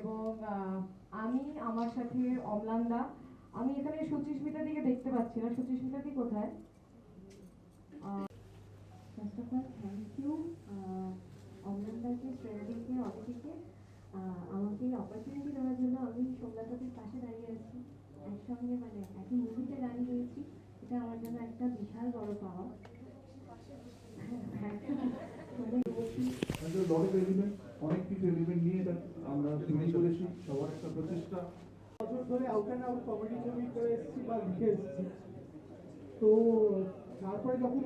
এবং আমি আমার সাথে অমলান্দা আমি এখানে সুচিস্মিতা দিকে দেখতে পাচ্ছি না। সুচিস্মিতা দি কোথায়? First of all thank you অমলানদাকে শ্রেয়াদিকে আহ, আমাকে অপরচুনিটি দেওয়ার জন্য আমি সোমনাথদের পাশে দাঁড়িয়ে আছি। একসঙ্গে মানে একই মুভিতে গান গেয়েছি এটা আমার জন্য একটা বিশাল বড় পাওয়া। এলিমেন্ট অনেক কিছু এলিমেন্ট নিয়ে এটা আমরা তৈরি করেছি সবার একটা প্রচেষ্টা। বছর ধরে আউট অ্যান্ড আউট কমেডি ছবি করে এসেছি বা লিখে এসেছি। তো তারপরে যখন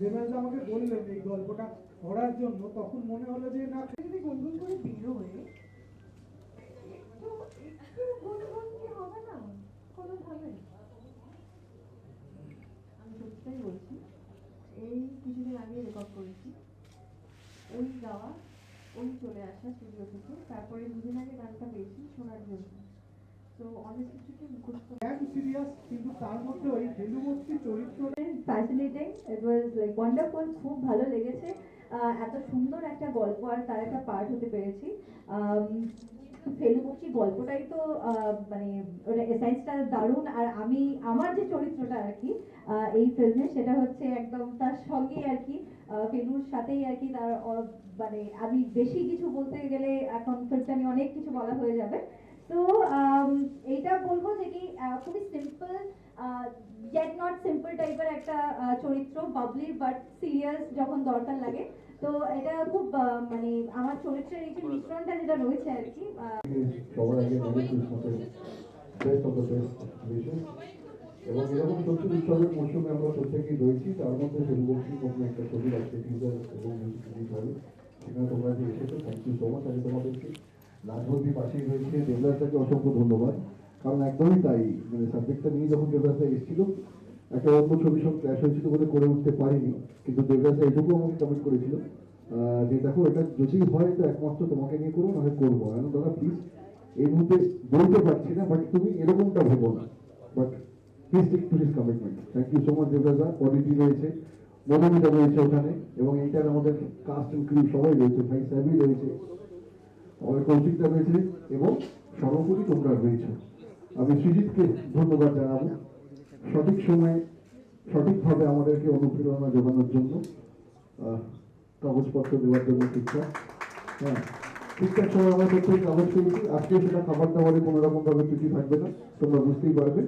দেবেন্দ্র আমাকে বললেন এই গল্পটা পড়ার জন্য, তখন মনে হলো যে, না যদি গুনগুন করে বেরোয়, একটু একটু কি হবে না কোনোভাবে আমি সত্যিটাই বলছি, এই কিছুদিন আগে রেকর্ড করেছি, ওই গাওয়া ওই চলে আসা স্টুডিও থেকে। তারপরে দুদিন আগে গানটা পেয়েছি শোনার জন্য। তো অনেক কিছুকে মুখস্থ সিরিয়াস কিন্তু তার মধ্যে ওই ভেলুমূর্তি চরিত্র fascinating it was like wonderful খুব ভালো লেগেছে। এত সুন্দর একটা গল্প আর তার একটা পার্ট হতে পেরেছি। ফেলুমুখী গল্পটাই তো মানে ওটা দারুণ। আর আমি আমার যে চরিত্রটা আর কি এই ফিল্মে সেটা হচ্ছে একদম তার সঙ্গে আর কি ফেলুর সাথেই আর কি তার মানে আমি বেশি কিছু বলতে গেলে এখন ফিল্মটা নিয়ে অনেক কিছু বলা হয়ে যাবে। তো এইটা বলব যে কি আহ, খুবই সিম্পল গেট নট সিম্পল টাইপের একটা চরিত্র বাবলি বাট সিরিয়াস যখন দরকার লাগে। তো এটা খুব মানে আমার চরিত্রের এই যে মিশ্রণটা যেটা রয়েছে আর কি এবং এরকম সত্যি উৎসবের মৌসুমে আমরা প্রত্যেকেই রয়েছি। তার মধ্যে ফেলবক্সি নতুন একটা ছবি আছে টিজার এবং মিউজিক সেখানে তোমরা যে এসেছ থ্যাংক ইউ সো মাচ আমি তোমাদেরকে নাচবন্দি পাশেই রয়েছে। দেবরাজটাকে অসংখ্য ধন্যবাদ। কারণ একদমই তাই মানে সাবজেক্টটা নিয়ে যখন দেবরাজটা এসেছিল, একটা অন্য ছবির সঙ্গে ক্র্যাশ হয়েছিল বলে করে উঠতে পারিনি। কিন্তু দেবরাজটা এইটুকু আমাকে কমেন্ট করেছিল যে দেখো, এটা যদি হয় তো একমাত্র তোমাকে নিয়ে করব, নাহলে করব দাদা প্লিজ এই মুহূর্তে বলতে পারছি না বাট তুমি এরকমটা ভেবো না। But please take to this commitment thank you so much দেবরাজা quality রয়েছে, মনোমিতা রয়েছে ওখানে, এবং এইটার আমাদের কাস্ট এন্ড ক্রিউ সবাই রয়েছে, ভাই স্যামি রয়েছে, আমাদের কৌশিকটা রয়েছে, এবং সর্বোপরি তোমরা রয়েছে। আমি সৃজিতকে ধন্যবাদ জানাব। সঠিক সময়ে, সঠিকভাবে আমাদেরকে অনুপ্রেরণা যোগানোর জন্য কাগজপত্র দেওয়ার জন্য ঠিকঠাক। হ্যাঁ ঠিকঠাক সময় প্রত্যেক কাগজ পেয়েছি আজকে সেটা খাবার দাবারে কোনো রকম ভাবে ত্রুটি থাকবে না, তোমরা বুঝতেই পারবে।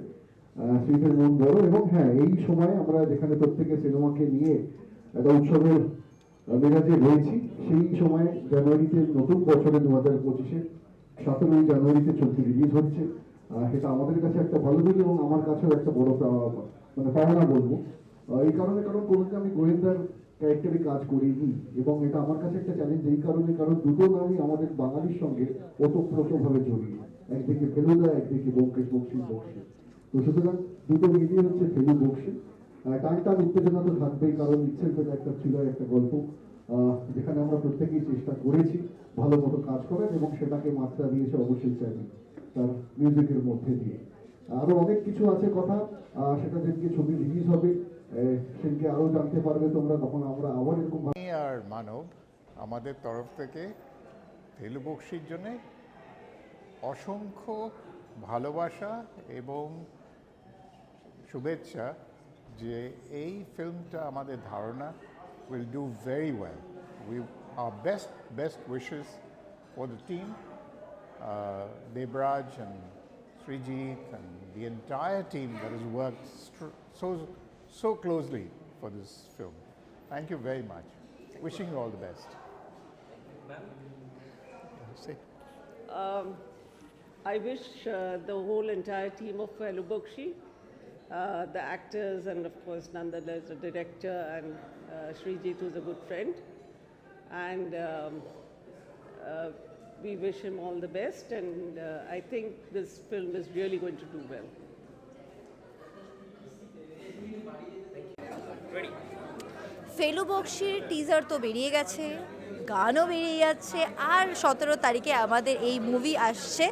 স্মৃতির মন বড় এবং হ্যাঁ এই সময় আমরা যেখানে প্রত্যেকে সিনেমাকে নিয়ে একটা উৎসবের মেজাজে রয়েছি, সেই সময় জানুয়ারিতে নতুন বছরে দু হাজার পঁচিশে সতেরোই জানুয়ারিতে ছবি রিলিজ হচ্ছে। সেটা আমাদের কাছে একটা ভালো দিক এবং আমার কাছেও একটা বড় মানে পাওনা বলব। এই কারণে কারণ কোনোদিন আমি গোয়েন্দার ক্যারেক্টারে কাজ করিনি এবং এটা আমার কাছে একটা চ্যালেঞ্জ এই কারণে কারণ দুটো নামই আমাদের বাঙালির সঙ্গে ওতপ্রোতভাবে জড়িয়ে। একদিকে ফেলুদা, একদিকে ব্যোমকেশ বক্সি বক্সি। তো সুতরাং দুটো মিলিয়ে হচ্ছে ফেলু বক্সি। টান টান উত্তেজনা তো থাকবেই, কারণ ইচ্ছের পেটে একটা ছিল একটা গল্প যেখানে আমরা প্রত্যেকেই চেষ্টা করেছি ভালো মতো কাজ করার এবং সেটাকে মাত্রা দিয়েছে অবশ্যই চাইনি তার মিউজিকের মধ্যে দিয়ে। আরও অনেক কিছু আছে কথা সেটা যেদিকে ছবি রিলিজ হবে সেদিকে আরও জানতে পারবে তোমরা, তখন আমরা আবার এরকম আর মানব, আমাদের তরফ থেকে ফেলু বক্সির জন্যে অসংখ্য ভালোবাসা এবং শুভেচ্ছা যে এই ফিল্মটা আমাদের ধারণা will do very well we are best best wishes for the team Debraj and Srijit and the entire team that has worked str- so, so closely for this film. Thank you very much. Wishing you all the best. Say. Um, I wish uh, the whole entire team of Fellow Bokshi, uh, the actors, and of course Nandala is the director, and uh, Srijit, who's a good friend. And um, uh, we wish him all the best, and uh, I think this film is really going to do well. Felu বক্সির teaser তো বেরিয়ে গেছে গানও বেরিয়ে যাচ্ছে। আর সতেরো তারিখে আমাদের এই মুভি আসছে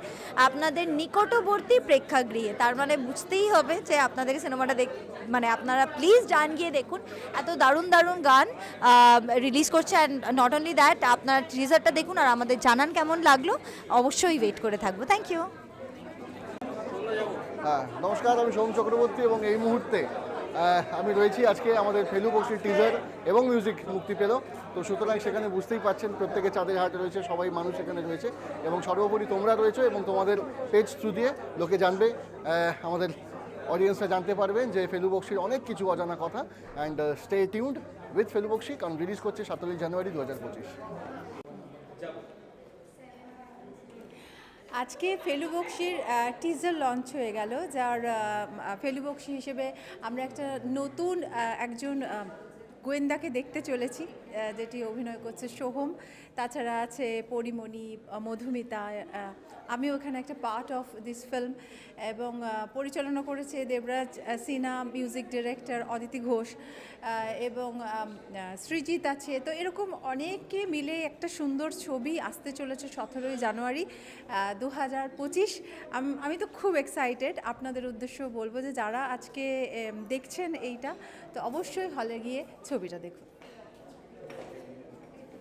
আপনাদের নিকটবর্তী প্রেক্ষাগৃহে। তার মানে বুঝতেই হবে যে আপনাদের সিনেমাটা দেখ মানে আপনারা প্লিজ যান গিয়ে দেখুন। এত দারুণ দারুণ গান রিলিজ করছে অ্যান্ড নট অনলি দ্যাট আপনারা ট্রিজারটা দেখুন আর আমাদের জানান কেমন লাগল। অবশ্যই ওয়েট করে থাকব। থ্যাংক ইউ হ্যাঁ নমস্কার, আমি সোম চক্রবর্তী এবং এই মুহূর্তে আমি রয়েছি আজকে আমাদের ফেলু বক্সির টিজার এবং মিউজিক মুক্তি পেল। তো সুতরাং সেখানে বুঝতেই পাচ্ছেন প্রত্যেকে চাঁদের হাট রয়েছে, সবাই মানুষ এখানে রয়েছে এবং সর্বোপরি তোমরা রয়েছে এবং তোমাদের পেজ থ্রু দিয়ে লোকে জানবে আমাদের অডিয়েন্সরা জানতে পারবেন যে ফেলু বক্সির অনেক কিছু অজানা কথা। And stay tuned with Felu Bakshi, কারণ রিলিজ করছে সতেরোই জানুয়ারি দু হাজার পঁচিশ। আজকে ফেলু বক্সির টিজার লঞ্চ হয়ে গেল, যার ফেলু বক্সি হিসেবে আমরা একটা নতুন একজন গোয়েন্দাকে দেখতে চলেছি। যেটি অভিনয় করছে সোহম। তাছাড়া আছে পরিমণি মধুমিতা আমি ওখানে একটা পার্ট অফ দিস ফিল্ম এবং পরিচালনা করেছে দেবরাজ সিনহা মিউজিক ডিরেক্টর অদিতি ঘোষ এবং সৃজিত আছে। তো এরকম অনেকে মিলে একটা সুন্দর ছবি আসতে চলেছে সতেরোই জানুয়ারি দু হাজার পঁচিশ। আমি তো খুব এক্সাইটেড আপনাদের উদ্দেশ্য বলব যে যারা আজকে দেখছেন এইটা, তো অবশ্যই হলে গিয়ে ছবিটা দেখুন।